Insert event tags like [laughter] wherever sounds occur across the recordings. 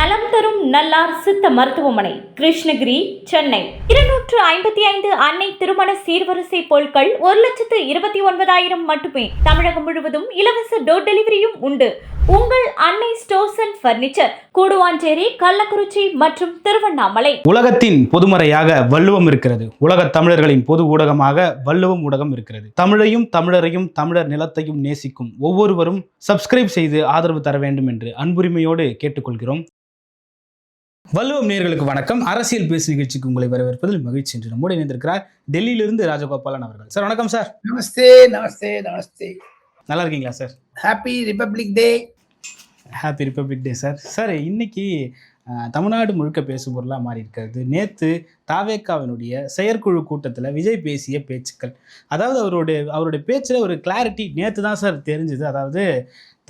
நலம் தரும் நல்லார் சித்த மருத்துவமனை கிருஷ்ணகிரி சென்னை. இருநூற்று ஐம்பத்தி ஐந்து அன்னை திருமண சீர்வரிசை பொருட்கள் ஒரு லட்சத்து இருபத்தி ஒன்பதாயிரம் மட்டுமே. தமிழகம் முழுவதும் இலவச டோர் டெலிவரியும் உண்டு. உங்கள் Annai stores and furniture Guduvanchery Kallakurichi மற்றும் திருவண்ணாமலை. உலகத்தின் பொதுமறையாக வள்ளுவம் இருக்கிறது. உலகத் தமிழர்களின் பொது ஊடகமாக வள்ளுவம் ஊடகம் இருக்கிறது. தமிழையும் தமிழரையும் தமிழர் நிலத்தையும் நேசிக்கும் ஒவ்வொருவரும் சப்ஸ்கிரைப் செய்து ஆதரவு தர வேண்டும் என்று அன்புரிமையோடு கேட்டுக்கொள்கிறோம். வள்ளுவம் நேயர்களுக்கு வணக்கம். அரசியல் பேசு நிகழ்ச்சிக்கு உங்களை வரவேற்பதில் மகிழ்ச்சி என்று நம்மோடு இணைந்திருக்கிறார் டெல்லியிலிருந்து ராஜகோபாலன் அவர்கள். சார் வணக்கம் சார். நமஸ்தே நமஸ்தே நமஸ்தே. நல்லா இருக்கீங்களா sir? Happy republic day happy republic day sir. Sir இன்னைக்கு தமிழ்நாடு முழுக்க பேசும் பொருளாக மாறி இருக்கிறது. நேற்று தாவேக்காவினுடைய செயற்குழு கூட்டத்தில் விஜய் பேசிய பேச்சுக்கள். அதாவது அவருடைய அவருடைய பேச்சில் ஒரு கிளாரிட்டி நேற்று தான் சார் தெரிஞ்சுது. அதாவது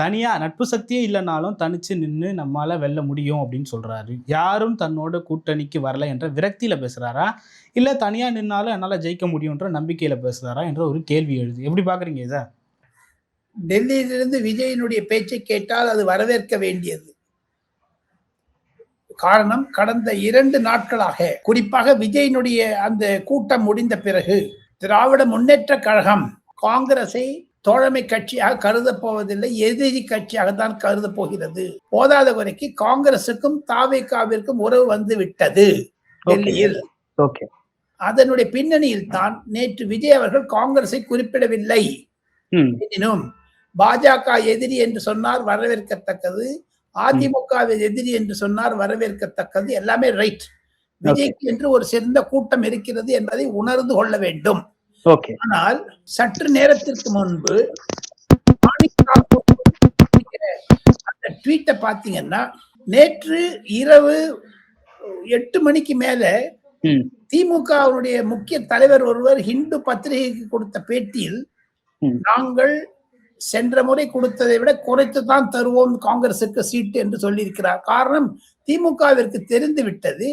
தனியாக நட்பு சக்தியே இல்லைனாலும் தனிச்சு நின்று நம்மளால் வெல்ல முடியும் அப்படின்னு சொல்கிறாரு யாரும் தன்னோட கூட்டணிக்கு வரல என்ற விரக்தியில் பேசுகிறாரா இல்லை தனியாக நின்னாலும் என்னால் ஜெயிக்க முடியுன்ற நம்பிக்கையில் பேசுகிறாரா என்ற ஒரு கேள்வி எழுது. எப்படி பார்க்குறீங்க இதை? டெல்லியிலிருந்து விஜயனுடைய பேச்சை கேட்டால் அது வரவேற்க வேண்டியது. காரணம் கடந்த இரண்டு நாட்களாக குறிப்பாக விஜயனுடைய அந்த கூட்டம் முடிந்த பிறகு திராவிட முன்னேற்ற கழகம் காங்கிரஸை தோழமை கட்சியாக கருதப் போவதில்லை எதிரி கட்சியாக தான் கருதப் போகிறது போதாத குறைக்கு காங்கிரசுக்கும் தாவேக்காவிற்கும் உறவு வந்து விட்டது டெல்லியில். அதனுடைய பின்னணியில் தான் நேற்று விஜய் அவர்கள் காங்கிரஸை குறிப்பிடவில்லை. எனினும் பாஜக எதிரி என்று சொன்னார் வரவேற்கத்தக்கது. அதிமுக எதிரி என்று சொன்னார் வரவேற்கத்தக்கது. எல்லாமே ரைட். விஜய்க்கு என்று ஒரு சிறந்த கூட்டம் இருக்கிறது என்பதை உணர்ந்து கொள்ள வேண்டும். ஆனால் சற்று நேரத்திற்கு முன்பு அந்த ட்வீட்டை பார்த்தீங்கன்னா நேற்று இரவு எட்டு மணிக்கு மேல திமுகவுடைய முக்கிய தலைவர் ஒருவர் ஹிந்து பத்திரிகைக்கு கொடுத்த பேட்டியில். நாங்கள் சென்ற முறை கொடுத்ததை விட குறைத்து தான் தருவோம் காங்கிரசுக்கு சீட்டு என்று சொல்லியிருக்கிறார். காரணம் திமுகவிற்கு தெரிந்து விட்டது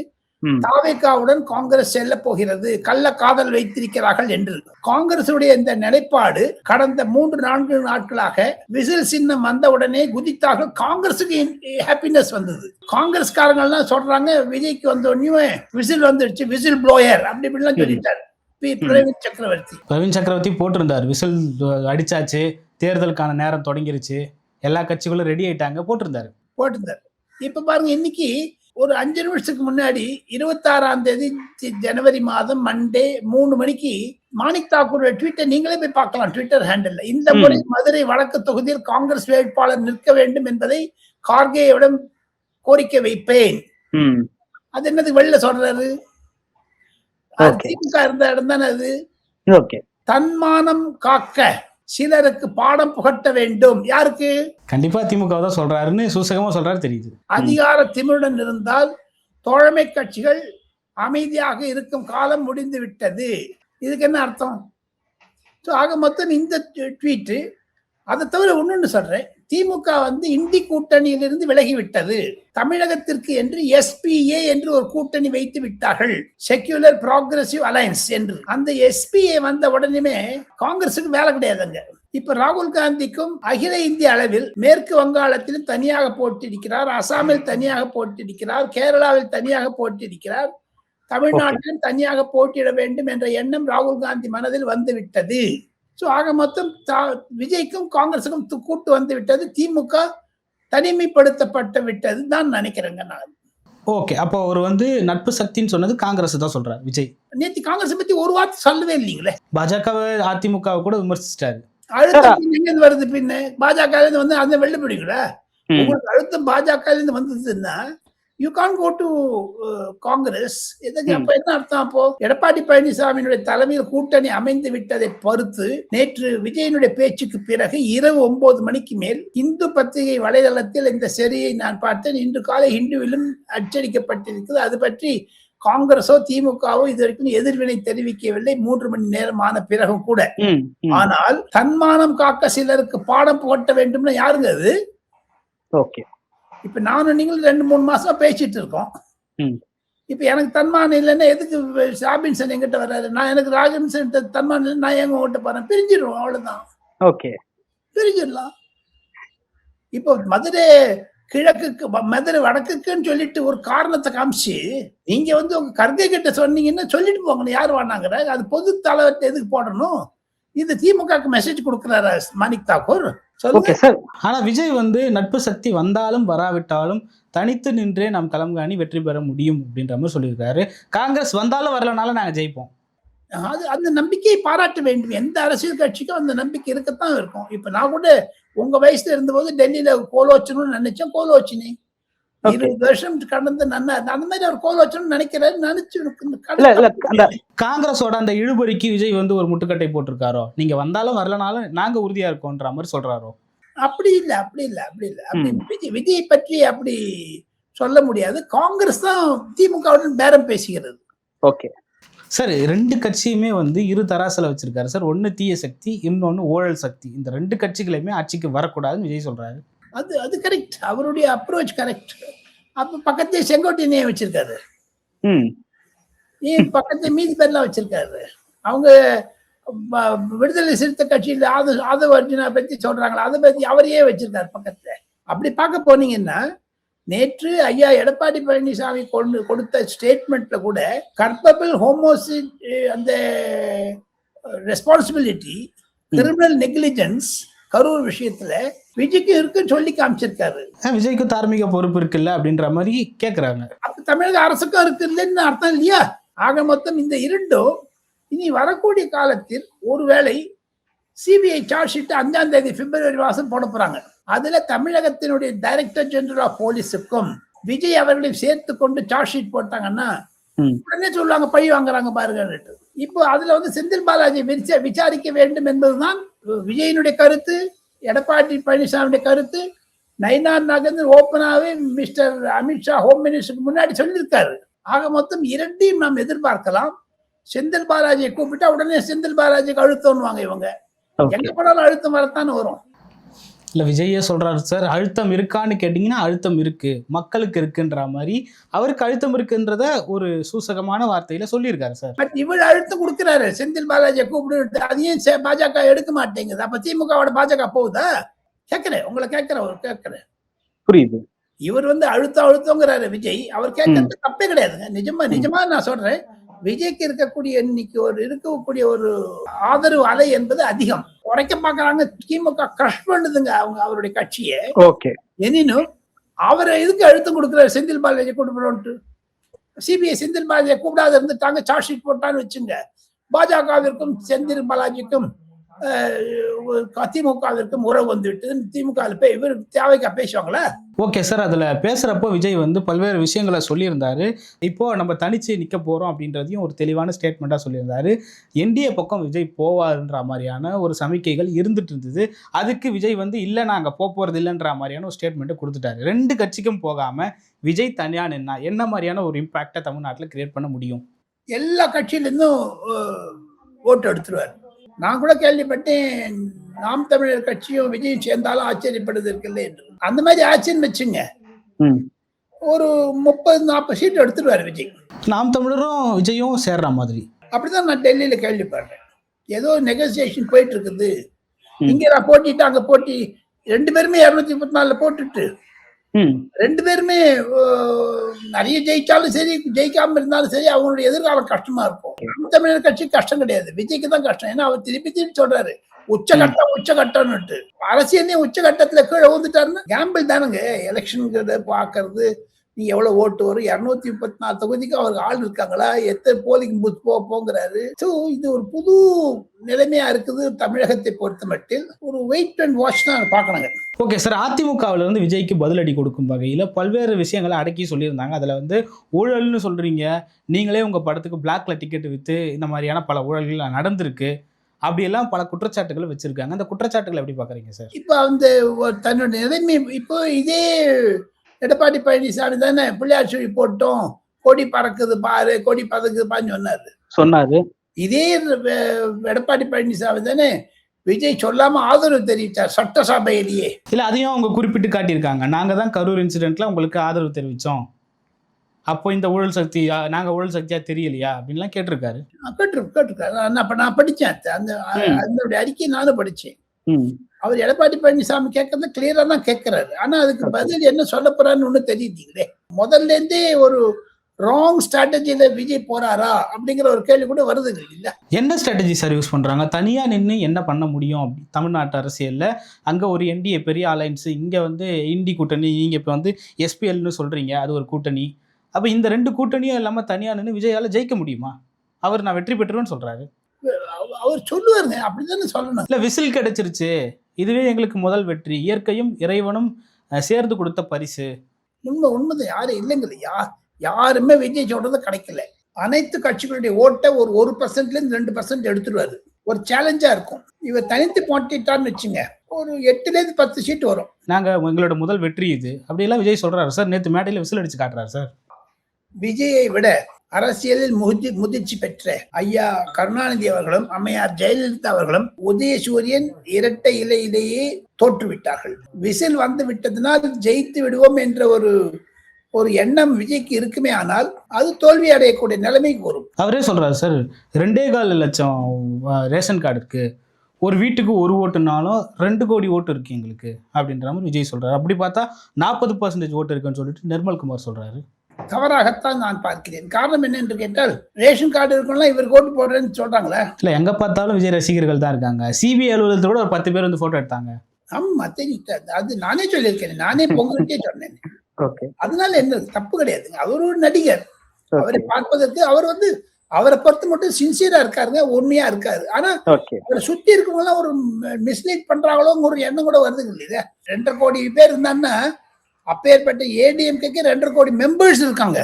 தாவேக்காவுடன் காங்கிரஸ் செல்ல போகிறது. கள்ள காதல் வைத்திருக்கிறார்கள் என்று. காங்கிரசுடைய இந்த நிலைப்பாடு கடந்த மூன்று நான்கு நாட்களாக விசில் சின்னம் வந்தவுடனே குதித்தாக காங்கிரசுக்கு ஹாப்பினஸ் வந்தது. காங்கிரஸ்காரங்க எல்லாம் சொல்றாங்க விஜய்க்கு வந்த உடனே விசில் வந்துடுச்சு விசில் ப்ளோயர் அப்படி இப்படிலாம் சொல்லிட்டார். பிரவீன் சக்கரவர்த்தி. பிரவீன் சக்கரவர்த்தி போட்டிருந்தார். விசில் அடிச்சாச்சு தேர்தலுக்கான நேரம் தொடங்கிருச்சு. எல்லா கட்சிகளும் ரெடி ஆயிட்டாங்க போட்டிருந்தாரு. போட்டிருந்தார். இப்ப பாருங்க இன்னைக்கு ஒரு அஞ்சு நிமிஷத்துக்கு முன்னாடி இருபத்தாறாம் தேதி ஜனவரி மாதம் மண்டே மூணு மணிக்கு மாணிக் தாக்கூரோட ட்வீட்டை நீங்களே போய் பார்க்கலாம் ட்விட்டர் ஹேண்டில் இந்த. முறை மதுரை வடக்கு தொகுதியில் காங்கிரஸ் வேட்பாளர் நிற்க வேண்டும் என்பதை கார்கேயிடம் கோரிக்கை வைப்பேன். அது என்னது வெளில சொல்றாரு. திமுக இருந்த இடம் தானே அது? தன்மானம் காக்க. சிலருக்கு பாடம் புகட்ட வேண்டும். யாருக்கு? கண்டிப்பா திமுக தான் சொல்றாருன்னு சூசகமா சொல்றாரு தெரியுது. அதிகார திமிருடன் இருந்தால் தோழமை கட்சிகள் அமைதியாக இருக்கும் காலம் முடிந்து விட்டது. இதுக்கு என்ன அர்த்தம்? ஸோ ஆக மொத்தம் இந்த ட்வீட்டு அதை தவிர ஒன்னொன்னு சொல்றேன். திமுக வந்து இந்தி கூட்டணியிலிருந்து விலகிவிட்டது. தமிழகத்திற்கு என்று எஸ்பிஏ என்று ஒரு கூட்டணி வைத்து விட்டார்கள். செக்யூலர் ப்ராக்ரசிவ் அலையன்ஸ் என்று. அந்த எஸ்பிஏ வந்த உடனே காங்கிரஸுக்கு வேலை கிடையாதுங்க. இப்ப ராகுல் காந்திக்கும் அகில இந்திய அளவில் மேற்கு வங்காளத்திலும் தனியாக போட்டிருக்கிறார் அசாமில் தனியாக போட்டிருக்கிறார் கேரளாவில் தனியாக போட்டிருக்கிறார் தமிழ்நாட்டிலும் தனியாக போட்டியிட வேண்டும் என்ற எண்ணம் ராகுல் காந்தி மனதில் வந்துவிட்டது. ஸோ ஆக மொத்தம் தா- விஜய்க்கும் காங்கிரஸுக்கும் கூட்டு வந்து விட்டது திமுக தனிமைப்படுத்தப்பட்டு விட்டது தான் நினைக்கிறேங்க நான். ஓகே அப்போ அவர் வந்து நட்பு சக்தின்னு சொன்னது காங்கிரஸ் தான் சொல்றாரு விஜய். நேற்று காங்கிரஸ் பத்தி ஒரு வார்த்தை சொல்லவே இல்லைங்களே? பாஜகவை அதிமுகவை கூட விமர்சிச்சிட்டாரு. அழுத்தம் எங்கிருந்து வருது பின்ன? பாஜக இருந்து வந்து அந்த வெள்ள பிடிக்கல. உங்களுக்கு அழுத்தம் பாஜக இருந்து வந்ததுன்னா you can go to Congress இதுக்கு. அப்ப என்ன அர்த்தம் அப்போ? எடப்பாடி பழனிசாமியினுடைய தலைமையில் கூட்டணி அமைந்து விட்டதை பொறுத்து நேற்று விஜயனுடைய பேச்சுக்கு பிறகு இரவு ஒன்பது மணிக்கு மேல் இந்து பத்திரிகை வலைதளத்தில் இந்த செரியை நான் பார்த்தேன். இன்று காலை ஹிந்துவிலும் அச்சடிக்கப்பட்டிருக்கிறது. அது பற்றி காங்கிரஸோ திமுகவோ இது வரைக்கும் எதிர்வினை தெரிவிக்கவில்லை. மூன்று மணி நேரம் ஆன பிறகும் கூட. ஆனால் தன்மானம் காக்க சிலருக்கு பாடம் புகட்ட வேண்டும்னு யாருங்க அது? ஓகே. இப்ப நானும் நீங்களும் ரெண்டு மூணு மாசமா பேசிட்டு இருக்கோம். இப்ப எனக்கு தன்மானம் இல்லைன்னா எதுக்கு ராபின்சன் எங்கிட்ட வர்றாரு? நான் எனக்கு ராபின்சன் தன்மானம் இல்லை நான் எங்க உங்ககிட்ட போறேன்? பிரிஞ்சிடுவோம் அவ்வளவுதான். ஓகே. பிரிஞ்சிடலாம். இப்போ மதுரை கிழக்குக்கு மதுரை வடக்குக்குன்னு சொல்லிட்டு ஒரு காரணத்தை காமிச்சு நீங்க வந்து உங்க கர்கை கிட்ட சொன்னீங்கன்னா சொல்லிட்டு போங்க. யார் வேணாங்கிற? அது பொது தலைவர்கிட்ட எதுக்கு போடணும்? இது திமுகக்கு மெசேஜ் கொடுக்குறாரு மாணிக் தாக்கூர்? ஓகே சார் ஆனா விஜய் வந்து நட்பு சக்தி வந்தாலும் வராவிட்டாலும் தனித்து நின்றே நாம் களம் காணி வெற்றி பெற முடியும் அப்படின்ற மாதிரி சொல்லியிருக்காரு. காங்கிரஸ் வந்தாலும் வரலனாலும் நாங்க ஜெயிப்போம். அது அந்த நம்பிக்கையை பாராட்ட வேண்டும். எந்த அரசியல் கட்சிக்கும் அந்த நம்பிக்கை இருக்கத்தான் இருக்கும். இப்ப நான் கூட உங்க வயசுல இருந்தபோது டெல்லியில கோலோச்சணும்னு நினைச்சேன். கோலோச்சினே. Okay. இருபது வருஷம் கடந்து நன்னா அந்த மாதிரி அவர் கோலோச்சணும்னு நினைக்கிறாரு நினைச்சு காங்கிரஸோட அந்த இழுபறிக்கு விஜய் வந்து ஒரு முட்டுக்கட்டை போட்டிருக்காரோ? நீங்க வந்தாலும் வரலனாலும் நாங்க உறுதியா இருக்கோன்ற மாதிரி சொல்றாரோ? அப்படி இல்ல அப்படி இல்ல அப்படி இல்ல. அப்படி விஜய் விஜயை பற்றி அப்படி சொல்ல முடியாது. காங்கிரஸ் தான் திமுகவுடன் பேரம் பேசுகிறது. ஓகே. சார் ரெண்டு கட்சியுமே வந்து இரு தராசில் வச்சிருக்காரு. சார் ஒன்று தீய சக்தி இன்னொன்று ஊழல் சக்தி. இந்த ரெண்டு கட்சிகளுமே ஆட்சிக்கு வரக்கூடாதுன்னு விஜய் சொல்றாரு. அது அது கரெக்ட் அவருடைய அப்ரோச் கரெக்ட் அப்ப பக்கத்தே செங்கோட்டையனே வச்சிருக்காரு. ம். ஏன் பக்கத்து மீதி பேர்லாம் வச்சிருக்காரு. அவங்க விடுதலை சிறுத்தை கட்சியில் ஆத ஆதவ அர்ஜுனா பத்தி சொல்றாங்களா? அதை பத்தி அவரையே வச்சிருக்காரு பக்கத்துல. அப்படி பார்க்க போனீங்கன்னா நேற்று ஐயா எடப்பாடி பழனிசாமி கொண்டு கொடுத்த ஸ்டேட்மெண்ட்ல கூட கர்பபிள் ஹோமோசி அந்த ரெஸ்பான்சிபிலிட்டி கிரிமினல் நெக்லிஜென்ஸ் கரூர் விஷயத்துல விஜய்க்கு இருக்குன்னு சொல்லி காமிச்சிருக்காரு. விஜய்க்கு தார்மீக பொறுப்பு இருக்குல்ல அப்படின்ற மாதிரி கேட்குறாங்க அப்ப தமிழக அரசுக்கும் இருக்கு இல்லைன்னு அர்த்தம் இல்லையா? ஆக மொத்தம் இந்த இரண்டும் இனி வரக்கூடிய காலத்தில் ஒருவேளை சிபிஐ சார்ஜ் ஷீட் அஞ்சாம் தேதி பிப்ரவரி மாசம் போட போறாங்க. அதுல தமிழகத்தினுடைய டைரக்டர் ஜெனரல் ஆஃப் போலீஸுக்கும் விஜய் அவர்களையும் சேர்த்து கொண்டு சார்ஜ் ஷீட் போட்டாங்கன்னா. உடனே சொல்லுவாங்க பழி வாங்குறாங்க பாருங்க இப்போ அதுல வந்து செந்தில் பாலாஜி விரிச்ச விசாரிக்க வேண்டும் என்பதுதான் விஜயனுடைய கருத்து எடப்பாடி பழனிசாமியுடைய கருத்து நயினார் நாகேந்திரன் ஓப்பனாவே மிஸ்டர் அமித்ஷா ஹோம் மினிஸ்டருக்கு முன்னாடி சொல்லியிருக்காரு. ஆக மொத்தம் இரண்டையும் நாம் எதிர்பார்க்கலாம். செந்தில் பாலாஜியை கூப்பிட்டா உடனே செந்தில் பாலாஜிக்கு அழுத்தம்னுவாங்க இவங்க. எங்க போனாலும் அழுத்தம் வரத்தானே வரும். இல்லை விஜயே சொல்றாரு சார் அழுத்தம் இருக்கான்னு கேட்டிங்கன்னா அழுத்தம் இருக்கு. மக்களுக்கு இருக்குன்ற மாதிரி. அவருக்கு அழுத்தம் இருக்குன்றத ஒரு சூசகமான வார்த்தையில சொல்லியிருக்காரு சார். பட் இவள் அழுத்தம் கொடுக்கிறாரு. செந்தில் பாலாஜியை கூப்பிட்டு அதையும் பாஜக எடுக்க மாட்டேங்குது. அப்ப திமுகவோட பாஜக போகுதா? கேட்கிறேன் உங்களை கேட்கிறேன் அவர் கேட்கிறேன் புரியுது. இவர் வந்து அழுத்தம் அழுத்தங்கிறாரு விஜய். அவர் கேட்கறது தப்பே கிடையாதுங்க. நிஜமா நிஜமா நான் சொல்றேன். விஜய்க்கு இருக்கக்கூடிய இன்னைக்கு ஒரு இருக்கக்கூடிய ஒரு ஆதரவு அலை என்பது அதிகம். குறைக்க பாக்குறாங்க திமுக கிரஷ் பண்ணுதுங்க அவங்க அவருடைய கட்சியை. ஓகே. எனினும் அவரை எதுக்கு அழுத்தம் கொடுக்குறாரு? செந்தில் பாலாஜி கூப்பிடணும்ட்டு சிபிஐ செந்தில் பாலாஜியை கூப்பிடாத இருந்துட்டாங்க சார்ஜ் ஷீட் போட்டான்னு வச்சுங்க. பாஜகவிற்கும் செந்தில் பாலாஜிக்கும் திமுகவிற்கும் உறவு வந்துவிட்டு திமுக போய் இவர் தேவைக்கா பேசுவாங்களா? ஓகே சார் அதில் பேசுகிறப்போ விஜய் வந்து பல்வேறு விஷயங்களை சொல்லியிருந்தாரு. இப்போது நம்ம தனித்து நிற்க போகிறோம் அப்படின்றதையும் ஒரு தெளிவான ஸ்டேட்மெண்ட்டாக சொல்லியிருந்தாரு. என்டிஏ பக்கம் விஜய் போவாருன்ற மாதிரியான ஒரு சமிக்கைகள் இருந்துட்டு இருந்தது. அதுக்கு விஜய் வந்து இல்லை நாங்கள் போக போகிறது இல்லைன்ற மாதிரியான ஒரு ஸ்டேட்மெண்ட்டை கொடுத்துட்டாரு. ரெண்டு கட்சிக்கும் போகாமல் விஜய் தனியாக நின்னா என்ன மாதிரியான ஒரு இம்பேக்டை தமிழ்நாட்டில் கிரியேட் பண்ண முடியும்? எல்லா கட்சியிலேருந்தும் ஓட்டு எடுத்துருவார். நான் கூட கேள்விப்பட்டேன் நாம் தமிழர் கட்சியும் விஜயும் சேர்ந்தாலும் ஆச்சரியப்படுது இருக்குல்ல என்று. அந்த மாதிரி ஆச்சரியம் வச்சுங்க. ஒரு முப்பது நாற்பது சீட் எடுத்துருவார் விஜய். நாம் தமிழரும் விஜயும் சேர்ற மாதிரி. அப்படிதான் நான் டெல்லியில கேள்விப்படுறேன். ஏதோ நெகோசியேஷன் போயிட்டு இருக்குது. இங்க நான் போட்டிட்டு அங்க போட்டி ரெண்டு பேருமே இருநூத்தி முப்பத்தி நாலுல போட்டுட்டு. ரெண்டு பேருமே நிறைய ஜெயிச்சாலும் சரி ஜெயிக்காம இருந்தாலும் சரி அவங்களுடைய எதிர்காலம் கஷ்டமா இருக்கும். தமிழர் கட்சி கஷ்டம் கிடையாது. விஜய்க்கு தான் கஷ்டம். ஏன்னா அவர் திருப்பி திருப்பி சொல்றாரு. உச்சகட்டம் உச்சகட்டம்னுட்டு. அரசியலே உச்சகட்டத்துல கீழே வந்துட்டாருன்னா கேம்பிள் தானுங்க. எலெக்ஷனுங்கிறத பாக்குறது நீ எவ்வளவு ஓட்டு வரும்? இருநூத்தி முப்பத்தி நாலு தொகுதிக்கு அவருக்கு ஆள் இருக்காங்களா? எத்தனை போலிங் பூத் போ போங்கிறாரு. ஸோ இது ஒரு புது நிலைமையா இருக்குது தமிழகத்தை பொறுத்த மட்டில். ஒரு வெயிட் அண்ட் வாட்ச் தான் பார்க்கணுங்க. ஓகே சார் அதிமுகவில் இருந்து விஜய்க்கு பதிலடி கொடுக்கும் வகையில் பல்வேறு விஷயங்களை அடக்கி சொல்லியிருந்தாங்க. அதில் வந்து ஊழல்னு சொல்கிறீங்க நீங்களே உங்கள் படத்துக்கு பிளாக்ல டிக்கெட் விற்று இந்த மாதிரியான பல ஊழல்கள் நடந்திருக்கு. அப்படியெல்லாம் பல குற்றச்சாட்டுகளை வச்சுருக்காங்க. அந்த குற்றச்சாட்டுகளை எப்படி பார்க்குறீங்க சார்? இப்போ அந்த ஒரு தன்னுடைய நிலைமை இப்போ இதே எடப்பாடி பழனிசாமி தானே பிள்ளையார் சொல்லி போட்டோம். கொடி பறக்குது பாரு கொடி பறக்குது பாருன்னு சொன்னாரு. சொன்னாரு. இதே எடப்பாடி பழனிசாமி தானே விஜய் சொல்லாம ஆதரவு தெரிவித்தார் சட்டசபையிலேயே. இல்லை அதையும் அவங்க குறிப்பிட்டு காட்டியிருக்காங்க. நாங்கள் தான் கரூர் இன்சிடெண்ட்டில் உங்களுக்கு ஆதரவு தெரிவித்தோம் அப்போ இந்த ஊழல் சக்தி நாங்கள் ஊழல் சக்தியாக தெரியலையா? அப்படின்லாம் கேட்டிருக்காரு. கேட்டு கேட்டிருக்காரு நான் அப்ப நான் படிச்சேன் அந்த. அதனுடைய அறிக்கையை நானும் படிச்சேன் அவர் எடப்பாடி பழனிசாமி கேட்கறத கிளியரா தான் கேட்கிறாரு. ஆனா அதுக்கு. பதில் என்ன சொல்ல போறான்னு ஒண்ணு தெரியுதுங்களே. முதல்ல இருந்தே ஒரு ராங் ஸ்ட்ராட்டஜில விஜய் போறாரா? அப்படிங்கிற ஒரு கேள்வி கூட வருது இல்ல என்ன ஸ்ட்ராட்டஜி சார் யூஸ் பண்ணுறாங்க தனியாக நின்று என்ன பண்ண முடியும்? தமிழ்நாட்டு அரசியலில் அங்கே ஒரு என்டிஏ பெரிய அலைன்ஸ் இங்கே வந்து இண்டி கூட்டணி நீங்கள் இப்போ வந்து எஸ்பிஎல்னு சொல்கிறீங்க அது ஒரு கூட்டணி. அப்போ இந்த ரெண்டு கூட்டணியும் இல்லாமல் தனியாக நின்று விஜயால் ஜெயிக்க முடியுமா? அவர் நான் வெற்றி பெற்றுவேன்னு சொல்கிறாரு அவ- அவர் சொல்லுவாருங்க அப்படிதானே சொல்லணும். இல்லை விசில் கிடைச்சிருச்சு. இதுவே எங்களுக்கு முதல் வெற்றி. இயற்கையும் இறைவனும் சேர்ந்து கொடுத்த பரிசு. உண்மை உண்மைதான். யாரும் இல்லைங்க யா யாருமே விஜய் சொல்றது கிடைக்கல. அனைத்து கட்சிகளுடைய ஓட்டை ஒரு ஒரு பர்சன்ட்ல இருந்து ரெண்டு பர்சன்ட் எடுத்துருவாரு. ஒரு சேலஞ்சா இருக்கும். இவர் தனித்து போட்டிட்டான்னு வச்சுங்க ஒரு எட்டுல இருந்து பத்து சீட் வரும். நாங்கள் எங்களோட முதல் வெற்றி இது. அப்படியெல்லாம் விஜய் சொல்கிறாரு சார். நேற்று மேடையில் விசில் அடிச்சு காட்டுறாரு சார். விஜயை விட அரசியலில் முதி முதிர்ச்சி பெற்ற ஐயா கருணாநிதி அவர்களும் அம்மையார் ஜெயலலிதா அவர்களும் உதயசூரியன் இரட்டை இலையிலேயே தோற்றுவிட்டார்கள். விசில் வந்து விட்டதனால் ஜெயித்து விடுவோம் என்ற ஒரு ஒரு எண்ணம் விஜய்க்கு இருக்குமே ஆனால் அது தோல்வி அடையக்கூடிய நிலைமைக்கு வரும் அவரே சொல்றாரு சார் ரெண்டே கால் லட்சம் ரேஷன் கார்டு இருக்கு ஒரு வீட்டுக்கு ஒரு ஓட்டுனாலும் ரெண்டு கோடி ஓட்டு இருக்கு எங்களுக்கு. அப்படின்ற மாதிரி விஜய் சொல்றாரு. அப்படி பார்த்தா நாற்பது பர்சன்டேஜ் ஓட்டு இருக்குன்னு சொல்லிட்டு நிர்மல்குமார் சொல்றாரு. தவறாகத்தான் நான் பார்க்கிறேன். காரணம் என்ன என்று கேட்டால் ரேஷன் கார்டு இருக்கணும்னா இவர் ஓட்டு போடுறேன்னு சொல்றாங்களே? இல்லை எங்கே பார்த்தாலும் விஜய் ரசிகர்கள் தான் இருக்காங்க. சிபிஐ அலுவலகத்தில் கூட ஒரு பத்து பேர் வந்து ஃபோட்டோ எடுத்தாங்க. ஆமா தெரியும் அது நானே சொல்லியிருக்கேன். நானே பொங்கல்கிட்டே சொன்னேன். ஓகே. அதனால என்ன தப்பு கிடையாதுங்க அவர் ஒரு நடிகர். அவரை பார்ப்பதற்கு அவர் வந்து அவரை பொறுத்த மட்டும் சின்சியரா இருக்காருங்க உண்மையா இருக்காரு. ஆனா அவரை சுத்தி இருக்கவங்க எல்லாம் ஒரு மிஸ்லீட் பண்றாங்களோங்கிற ஒரு எண்ணம் கூட வருதுங்க இல்லையா? ரெண்டரை கோடி பேர் இருந்தாங்கன்னா அப்பேற்பட்ட ஏடிஎம்கேக்கு ரெண்டரை கோடி மெம்பர்ஸ் இருக்காங்க.